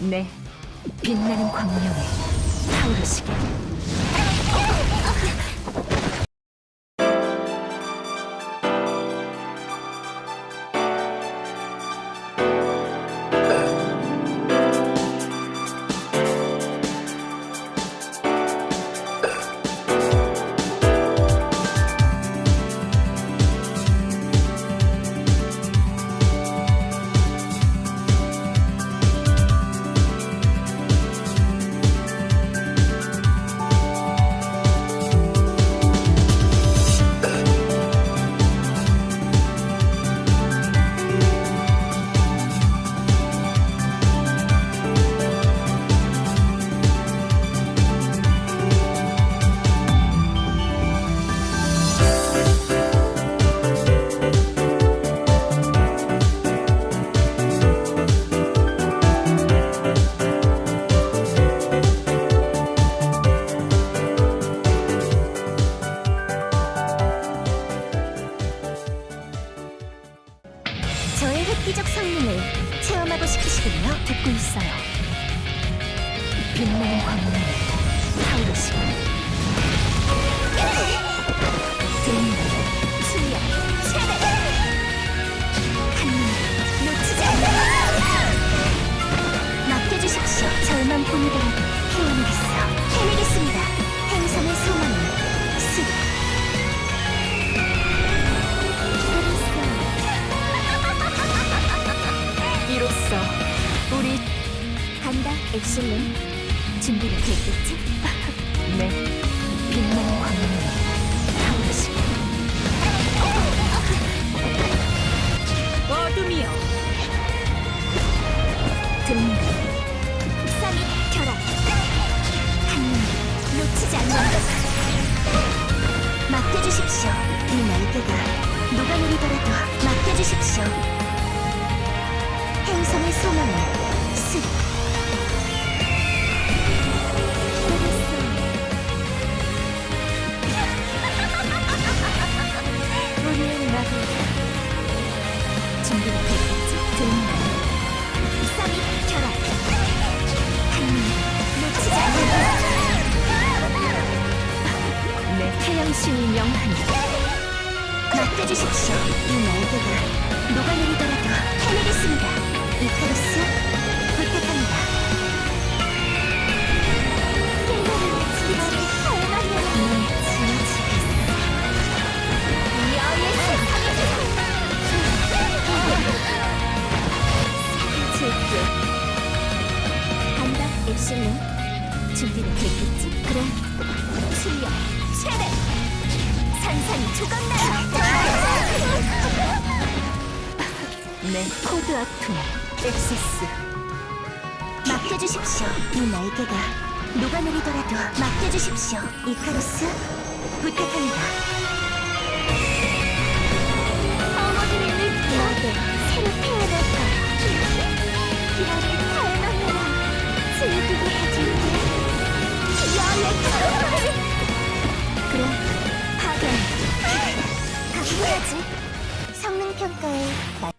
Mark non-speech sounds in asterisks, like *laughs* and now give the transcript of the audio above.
네, 빛나는 광명에 타오르시게. 획기적 성능을 체험하고 싶으시군요. 듣고 있어요. 빛나는 광명에 타오르시게. 엑슬론. 준비가 됐겠지? *laughs* 네, 빛나는 광명에 타오르시게. 어둠이여, 들린다. 쌍이 결합. 한눈 놓치지 않는 맡겨주십시오. 이 날개가 녹아내리더라도 맡겨주십시오. 주십시오. 이 날개가 녹아내리더라도 해내겠습니다. 이카루스, 부탁합니다. 엑슬론. 준비는 됐겠지? 그래. 실력, 최대! 산산이 조각나요! 내 코드 아툼 엑세스 맡겨주십시오. 이 날개가 녹아내리더라도 맡겨주십시오. 이카루스, 부탁합니다. 어머니를 나도 새로 태어날 거야. 나를 닮아내라. 즐기게 해줄게. 연애 그래, 하긴. 바꿔야지. 성능 평가에